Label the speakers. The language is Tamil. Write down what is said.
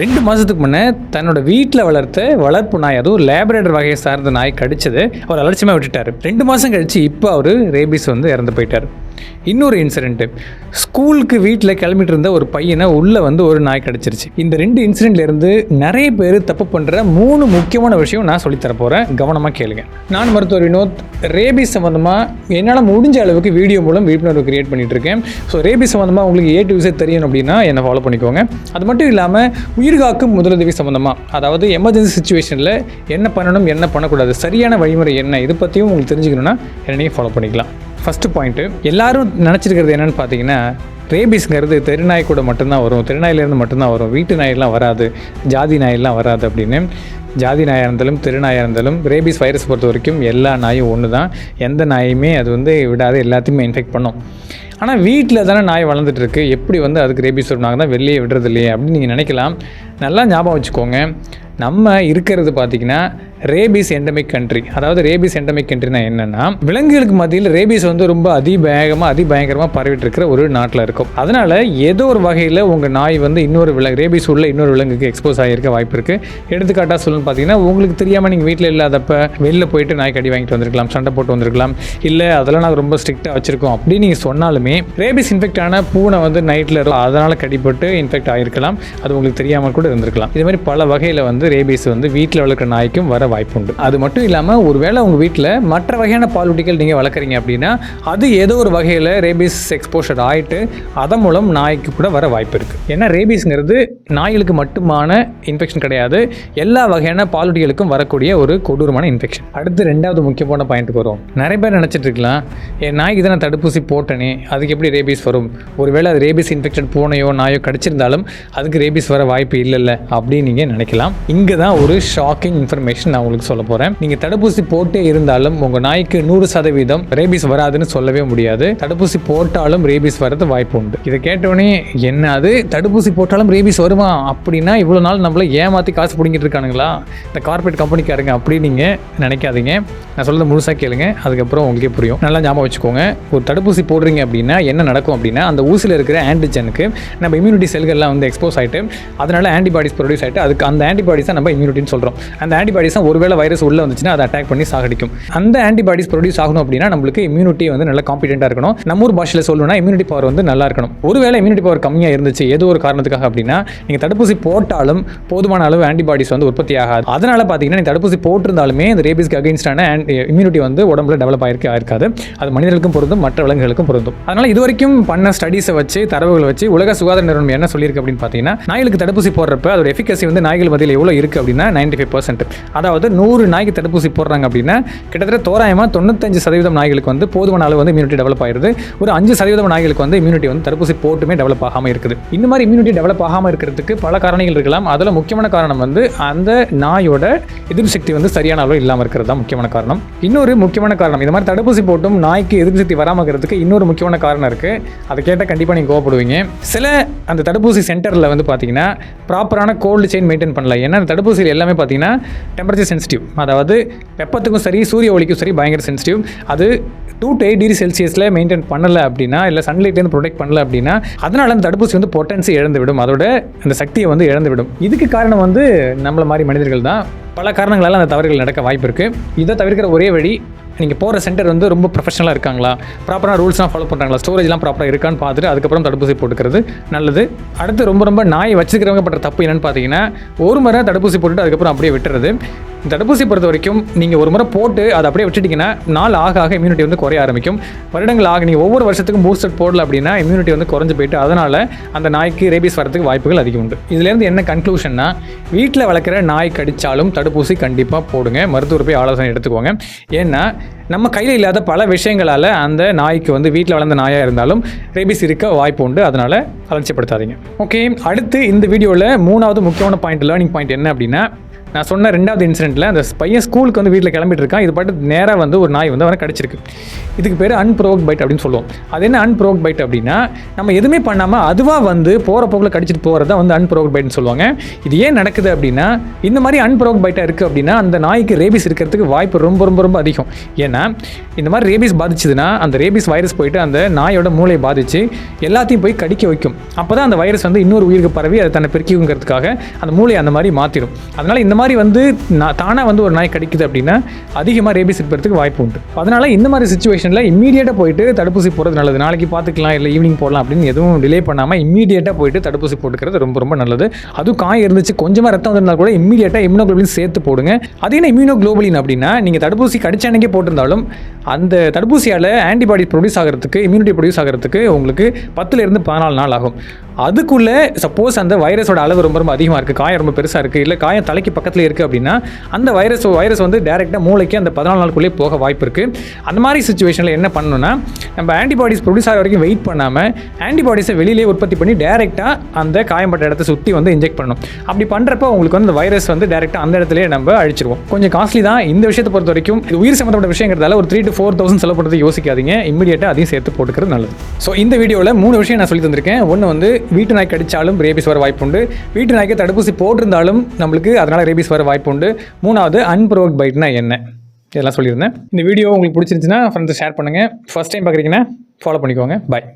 Speaker 1: ரெண்டு மாதத்துக்கு முன்னே தன்னோட வீட்டில் வளர்த்த வளர்ப்பு நாய் அதுவும் லேபரேட்டர் வகையை சார்ந்த நாய் கடிச்சது. அவர் அலட்சியமாக விட்டுட்டார். ரெண்டு மாதம் கழிச்சு இப்போ அவர் ரேபிஸ் வந்து இறந்து போயிட்டார். இன்னொரு இன்சிடென்ட்டு ஸ்கூலுக்கு வீட்டில் கிளம்பிட்டு இருந்த ஒரு பையனை உள்ளே வந்து ஒரு நாய் கிடச்சிருச்சு. இந்த ரெண்டு இன்சிடென்ட்ல இருந்து நிறைய பேர் தப்பு பண்ணுற மூணு முக்கியமான விஷயம் நான் சொல்லித்தர போகிறேன் கவனமாக கேளுங்க. நான் மருத்துவர் வினோத். ரேபிஸ் சம்மந்தமாக என்னால் முடிஞ்ச அளவுக்கு வீடியோ மூலம் விழிப்புணர்வு கிரியேட் பண்ணிகிட்டு இருக்கேன். ஸோ ரேபிஸ் சம்மந்தமாக உங்களுக்கு ஏ டு விசை தெரியணும் அப்படின்னா என்னை ஃபாலோ பண்ணிக்கோங்க. அது மட்டும் இல்லாமல் உயிர்காக்கும் முதலுதவி சம்மந்தமாக அதாவது எமர்ஜென்சி சுச்சுவேஷனில் என்ன பண்ணணும் என்ன பண்ணக்கூடாது சரியான வழிமுறை என்ன இது பற்றியும் உங்களுக்கு தெரிஞ்சுக்கணுன்னா என்னையும் ஃபாலோ பண்ணிக்கலாம். ஃபஸ்ட்டு பாயிண்ட்டு எல்லாரும் நினச்சிருக்கிறது என்னன்னு பார்த்தீங்கன்னா ரேபிஸ்ங்கிறது தெருநாய் கூட மட்டும்தான் வரும். தெருநாயிலேருந்து மட்டும்தான் வரும். வீட்டு நாயெல்லாம் வராது. ஜாதி நாயெல்லாம் வராது அப்படின்னு. ஜாதி நாயாக இருந்தாலும் தெருநாயாக இருந்தாலும் ரேபிஸ் வைரஸ் பொறுத்த வரைக்கும் எல்லா நாயும் ஒன்று தான் எந்த நாயுமே அது வந்து விடாது. எல்லாத்தையுமே இன்ஃபெக்ட் பண்ணும். ஆனால் வீட்டில் தானே நாய் வளர்ந்துட்டுருக்கு எப்படி வந்து அதுக்கு ரேபிஸ் வரும் தான் வெளியே விடுறது இல்லையே அப்படின்னு நீங்கள் நினைக்கலாம். நல்லா ஞாபகம் வச்சுக்கோங்க. நம்ம இருக்கிறது பார்த்திங்கன்னா ரேபிஸ் எண்டமிக் கண்ட்ரி அதாவது ரேபிஸ் எண்டமிக் கண்ட்ரினா என்னென்னா விலங்குகளுக்கு மத்தியில் ரேபிஸ் வந்து ரொம்ப அதிவேகமாக அதிபயங்கரமாக பரவிட்டு இருக்கிற ஒரு நாட்டில் இருக்கும். அதனால் ஏதோ ஒரு வகையில் உங்கள் நாய் வந்து இன்னொரு விலங்கு ரேபிஸ் உள்ள இன்னொரு விலங்குக்கு எக்ஸ்போஸ் ஆகியிருக்க வாய்ப்பு இருக்குது எடுத்துக்காட்டாக சொல்லணும்னு பார்த்தீங்கன்னா உங்களுக்கு தெரியாமல் நீங்கள் வீட்டில் இல்லாதப்ப வெளில போயிட்டு நாய் கடி வாங்கிட்டு வந்திருக்கலாம் சண்டை போட்டு வந்திருக்கலாம். இல்லை அதெல்லாம் நாங்கள் ரொம்ப ஸ்ட்ரிக்டாக வச்சுருக்கோம். அப்படின்னு நீங்கள் சொன்னாலுமே ரேபிஸ் இன்ஃபெக்ட் ஆன பூனை வந்து நைட்டில் அதனால் கடிப்பட்டு இன்ஃபெக்ட் ஆகிருக்கலாம் அது உங்களுக்கு தெரியாமல் கூட இருந்திருக்கலாம். இது மாதிரி பல வகையில் வந்து ரேபீஸ் வந்து வீட்டில் வளர்க்குற நாய்க்கும் வர வாய்ப்புண்டு. அது மட்டும் இல்லாமல் ஒருவேளை உங்கள் வீட்டில் மற்ற வகையான பாலூட்டிகள் நீங்கள் வளர்க்குறீங்க அப்படின்னா அது ஏதோ ஒரு வகையில் ரேபீஸ் எக்ஸ்போஷர் ஆகிட்டு அதன் மூலம் நாய்க்கு கூட வர வாய்ப்பு இருக்குது ஏன்னா ரேபீஸுங்கிறது நாய்களுக்கு மட்டுமான இன்ஃபெக்ஷன் கிடையாது. எல்லா வகையான பாலூட்டிகளுக்கும் வரக்கூடிய ஒரு கொடூரமான இன்ஃபெக்ஷன் அடுத்து ரெண்டாவது முக்கியமான பாயிண்ட்டுக்கு வரும் நிறைய பேர் நினச்சிட்டு இருக்கலாம். என் நாய்க்கு தான் நான் தடுப்பூசி போட்டனே அதுக்கு எப்படி ரேபீஸ் வரும்? ஒருவேளை அது ரேபீஸ் இன்ஃபெக்ஷன் பூனையோ நாயோ கடிச்சிருந்தாலும் அதுக்கு ரேபீஸ் வர வாய்ப்பு இல்லைல்ல? அப்படின்னு நீங்கள் நினைக்கலாம். இங்கே தான் ஒரு ஷாக்கிங் இன்ஃபர்மேஷன் நான் உங்களுக்கு சொல்ல போகிறேன் நீங்கள் தடுப்பூசி போட்டே இருந்தாலும் உங்கள் நாய்க்கு நூறு சதவீதம் ரேபிஸ் வராதுன்னு சொல்லவே முடியாது. தடுப்பூசி போட்டாலும் ரேபிஸ் வரது வாய்ப்பு உண்டு. இதை கேட்டோடனே என்ன அது? தடுப்பூசி போட்டாலும் ரேபிஸ் வருமா? அப்படின்னா இவ்வளோ நாள் நம்மளை ஏமாற்றி காசு பிடிங்கிட்டு இருக்கானுங்களா? இந்த கார்பரேட் கம்பெனிக்காரங்க அப்படி நீங்கள் நினைக்காதீங்க. நான் சொல்கிறது முழுசாக கேளுங்க. அதுக்கப்புறம் உங்களுக்கே புரியும். நல்லா ஞாபகம் வச்சுக்கோங்க. ஒரு தடுப்பூசி போடுறீங்க அப்படின்னா என்ன நடக்கும் அப்படின்னா அந்த ஊசியில் இருக்கிற ஆன்டிஜனுக்கு நம்ம இம்யூனிட்டி செல்கள்லாம் வந்து எக்ஸ்போஸ் ஆகிட்டு அதனால் ஆன்டிபாடிஸ் ப்ரொடியூஸ் ஆகிட்டு அதுக்கு அந்த ஆன்டிபாடிஸ் தான் நம்ம இம்யூனிட்டின்னு சொல்கிறோம் அந்த ஆன்டிபாடிஸ் தான் ஒருவேளை வைரஸ் உள்ளே வந்துச்சுன்னா அதை அட்டாக் பண்ணி சாகடிக்கும். அந்த ஆன்டிபாடிஸ் ப்ரொடியூஸ் ஆகணும் அப்படின்னா நம்மளுக்கு இம்யூனிட்டி வந்து நல்லா காம்பிடென்ட்டாக இருக்கணும். நம்ம ஊர் பாஷையில் சொல்லணும்னா இம்யூனிட்டி பவர் வந்து நல்லா இருக்கணும். ஒருவேளை இம்யூனிட்டி பவர் கம்மியாக இருந்துச்சு ஏதோ ஒரு காரணத்துக்காக அப்படின்னா நீங்கள் தடுப்பூசி போட்டாலும் போதுமான அளவு ஆன்டிபாடிஸ் வந்து உற்பத்தி ஆகாது. அதனால் பார்த்தீங்கன்னா நீங்கள் தடுப்பூசி போட்டிருந்தாலுமே இந்த ரேபிஸ்க்கு அகைன்ஸ்டான இம்யூனிட்டி வந்து உடம்புல டெவலப் ஆயிருக்கு ஆயிருக்காது. அது மனிதர்களுக்கும் பொருந்தும் மற்ற விலங்குகளுக்கும் பொருந்தும். அதனால் இது வரைக்கும் பண்ண ஸ்டடீஸை வச்சு தரவுகளை வச்சு உலக சுகாதார நிறுவனம் என்ன சொல்லியிருக்கு அப்படின்னு பார்த்தீங்கன்னா நாய்களுக்கு தடுப்பூசி போடுறப்ப அதோட எஃபிகசி வந்து நாய்கள் மத்தியில் எவ்வளோ இருக்குது அப்படின்னா நைன்டி ஃபைவ் பர்சன்ட் அதாவது நூறு நாய்க்கு தடுப்பூசி போடுறாங்க அப்படின்னா கிட்டத்தட்ட தோராயமாக தொண்ணூத்தஞ்சு சதவீதம் நாய்களுக்கு வந்து போதுமான அளவு வந்து இம்யூனிட்டி டெவலப் ஆயிருது. ஒரு அஞ்சு சதவீதம் நாய்களுக்கு வந்து இம்யூனிட்டி வந்து தடுப்பூசி போட்டுமே டெவலப் ஆகாமல் இருக்குது. இந்த மாதிரி இம்யூனிட்டி டெவலப் ஆகாமல் இருக்கிறதுக்கு பல காரணங்கள் இருக்கலாம். அதில் முக்கியமான காரணம் வந்து அந்த நாயோட எதிர்ப்பு சக்தி வந்து சரியான அளவு இல்லாமல் இருக்கிறது தான் முக்கியமான காரணம். இன்னொரு முக்கியமான காரணம் இந்த மாதிரி தடுப்பூசி போட்டும் நாய்க்கு எதிர்ப்பு சக்தி வராமல் இருக்கிறதுக்கு இன்னொரு முக்கியமான காரணம் இருக்குது அதை கேட்டால் கண்டிப்பாக நீங்கள் கோவப்படுவீங்க. சில அந்த தடுப்பூசி சென்டரில் வந்து பார்த்தீங்கன்னா ப்ராப்பரான கோல்டு செயின் மெயின்டைன் பண்ணல ஏன்னா தடுப்பூசிகள் தடுப்பூசியில் எல்லாமே பார்த்தீங்கன்னா டெம்பரேச்சர் சென்சிட்டிவ் அதாவது வெப்பத்துக்கும் சரி சூரிய ஒளிக்கும் சரி பயங்கர சென்சிட்டிவ் அது டூ டு எயிட் டிகிரி செல்சியஸில் மெயின்டைன் பண்ணலை அப்படின்னா இல்லை சன்லைட்லேருந்து ப்ரொடெக்ட் பண்ணல அப்படின்னா அதனால் அந்த தடுப்பூசி வந்து பொட்டன்சி இழந்து விடும் அதோட அந்த சக்தியை வந்து இழந்து விடும் இதுக்கு காரணம் வந்து நம்மளை மாதிரி மனிதர்கள் தான். பல காரணங்களால் அந்த தவறுகள் நடக்க வாய்ப்பு இருக்குது இதை தவிர்க்கிற ஒரே வழி நீங்கள் போகிற சென்டர் வந்து ரொம்ப ப்ரொஃபஷனலாக இருக்காங்களா? ப்ராப்பராக ரூல்ஸ்லாம் ஃபாலோ பண்ணுறாங்களா ஸ்டோரேஜ்லாம் ப்ராப்பராக இருக்கான்னு பார்த்துட்டு அதுக்கப்புறம் தடுப்பூசி போட்டுக்கிறது நல்லது. அடுத்து ரொம்ப ரொம்ப நாய் வச்சுக்கிறவங்க பண்ணுற தப்பு என்னென்னு பார்த்தீங்கன்னா ஒரு முறை தடுப்பூசி போட்டுட்டு அதுக்கப்புறம் அப்படியே விட்டுறது. தடுப்பூசி பொறுத்த வரைக்கும் நீங்கள் ஒரு முறை போட்டு அதை அப்படியே விட்டுட்டிங்கன்னா நாள் ஆக ஆக இம்யூனிட்டி வந்து குறைய ஆரம்பிக்கும். வருடங்கள் ஆக நீங்கள் ஒவ்வொரு வருஷத்துக்கும் பூஸ்டர் போடல அப்படின்னா இம்யூனிட்டி வந்து குறைஞ்சு போயிட்டு அதனால் அந்த நாய்க்கு ரேபிஸ் வரதுக்கு வாய்ப்புகள் அதிகம் உண்டு. இதுலேருந்து என்ன கன்க்ளூஷன்னா வீட்டில் வளர்க்குற நாய் கடித்தாலும் தடுப்பூசி கண்டிப்பாக போடுங்க. மருத்துவர் போய் ஆலோசனை எடுத்துக்கோங்க. ஏன்னா நம்ம கையில் இல்லாத பல விஷயங்களால் அந்த நாய்க்கு வந்து வீட்டில் வளர்ந்த நாயாக இருந்தாலும் ரேபிஸ் இருக்க வாய்ப்பு உண்டு. அதனால் அலட்சியப்படுத்தாதீங்க ஓகே அடுத்து இந்த வீடியோவில் மூணாவது முக்கியமான பாயிண்ட் லேர்னிங் பாயிண்ட் என்ன அப்படின்னா நான் சொன்ன ரெண்டாவது இன்சிடென்ட்டில் அந்த பையன் ஸ்கூலுக்கு வந்து வீட்டில் கிளம்பிட்டு இருக்கான். இது பாட்டு நேராக வந்து ஒரு நாய் வந்து அவனை கிடச்சிருக்கு. இதுக்கு பேர் அன்ப்ரோக் பைட் அப்படின்னு சொல்லுவோம். அது என்ன அன்ப்ரோக் பைட் அப்படின்னா நம்ம எதுவுமே பண்ணாமல் அதுவாக வந்து போகிற போக்கில் கடிச்சிட்டு போகிறது தான் வந்து அன்ப்ரோக் பைட்னு சொல்லுவாங்க. இது ஏன் நடக்குது அப்படின்னா இந்த மாதிரி அன்ப்ரோக் பைட்டாக இருக்குது அப்படின்னா அந்த நாய்க்கு ரேபிஸ் இருக்கிறதுக்கு வாய்ப்பு ரொம்ப ரொம்ப ரொம்ப அதிகம். ஏன்னா இந்த மாதிரி ரேபிஸ் பாதிச்சதுன்னா அந்த ரேபிஸ் வைரஸ் போயிட்டு அந்த நாயோட மூளையை பாதித்து எல்லாத்தையும் போய் கடிக்க வைக்கும். அப்போ தான் அந்த வைரஸ் வந்து இன்னொரு உயிருக்கு பரவி அதை தன்னை பெருக்கிங்கிறதுக்காக அந்த மூளையை அந்த மாதிரி மாற்றிடும் அதனால் இந்த மாதிரி வந்து நான் தானாக வந்து ஒரு நாய் கடிக்குது அப்படின்னா அதிகமாக ரேபிஸ் இருக்கிறதுக்கு வாய்ப்பு உண்டு. அதனால் இந்த மாதிரி சுச்சுவேஷனில் இம்மீடியட்டாக போயிட்டு தடுப்பூசி போடுறது நல்லது. நாளைக்கு பார்த்துக்கலாம் இல்லை ஈவினிங் போடலாம் அப்படின்னு எதுவும் டிலே பண்ணாமல் இம்மீடியட்டாக போயிட்டு தடுப்பூசி போட்டுக்கிறது ரொம்ப ரொம்ப நல்லது. அதுவும் காய் இருந்துச்சு கொஞ்சமாக ரத்தம் வந்திருந்தால் கூட இம்மீடியட்டாக இம்யூனோக்ளோபின் சேர்த்து போடுங்க. அது என்ன இம்யூனோகுளோபுலின் அப்படின்னா நீங்கள் தடுப்பூசி கடிச்ச அன்னைக்கே போட்டிருந்தாலும் அந்த தடுப்பூசியால் ஆன்டிபாடி ப்ரொடியூஸ் ஆகிறதுக்கு இம்யூனிட்டி ப்ரொடியூஸ் ஆகிறதுக்கு உங்களுக்கு பத்துலேருந்து பதினாலு நாள் ஆகும். அதுக்குள்ளே சப்போஸ் அந்த வைரஸோட அளவு ரொம்ப ரொம்ப அதிகமாக இருக்குது காயம் ரொம்ப பெருசாக இருக்குது இல்லை காயம் தலைக்கு பக்கத்தில் இருக்குது அப்படின்னா அந்த வைரஸ் வைரஸ் வந்து டேரெக்டாக மூளைக்கு அந்த பதினாலு நாளுக்குள்ளே போக வாய்ப்பு இருக்குது அந்த மாதிரி சுச்சுவேஷனில் என்ன பண்ணணும்னா நம்ம ஆன்டிபாடிஸ் ப்ரொடியூஸ் ஆகிற வரைக்கும் வெயிட் பண்ணாமல் ஆன்டிபாடிஸை வெளியிலே உற்பத்தி பண்ணி டேரெக்டாக அந்த காயம்பட்ட இடத்த சுற்றி வந்து இன்ஜெக்ட் பண்ணணும். அப்படி பண்ணுறப்ப உங்களுக்கு வந்து அந்த வைரஸ் வந்து டேரெக்டாக அந்த இடத்துலயே நம்ம அழிச்சிருவோம். கொஞ்சம் காஸ்ட்லி தான். இந்த விஷயத்தை பொறுத்த வரைக்கும் இது உயிர் சம்மந்தப்பட்ட விஷயங்கிறதால ஒரு த்ரீ டு ஃபோர் தௌசண்ட் செலவு பண்ணுறது யோசிக்காதீங்க. இம்மீடியட்டாக அதையும் சேர்த்து போட்டுக்கிறது நல்லது. ஸோ இந்த வீடியோவில் மூணு விஷயம் நான் சொல்லி தந்திருக்கேன். ஒன்று வந்து வீட்டு நாய் கடித்தாலும் ரேபிஸ் வர வாய்ப்புண்டு. வீட்டு நாய்க்கு தடுப்பூசி போட்டிருந்தாலும் நம்மளுக்கு அதனால் ரேபிஸ் வர வாய்ப்புண்டு. மூணாவது அன்புரோக் பைட்னா என்ன? இதெல்லாம் சொல்லியிருந்தேன். இந்த வீடியோ உங்களுக்கு பிடிச்சிருந்துச்சுன்னா ஃப்ரெண்ட்ஸ் ஷேர் பண்ணுங்கள் ஃபஸ்ட் டைம் பார்க்குறீங்கன்னா ஃபாலோ பண்ணிக்கோங்க. பாய்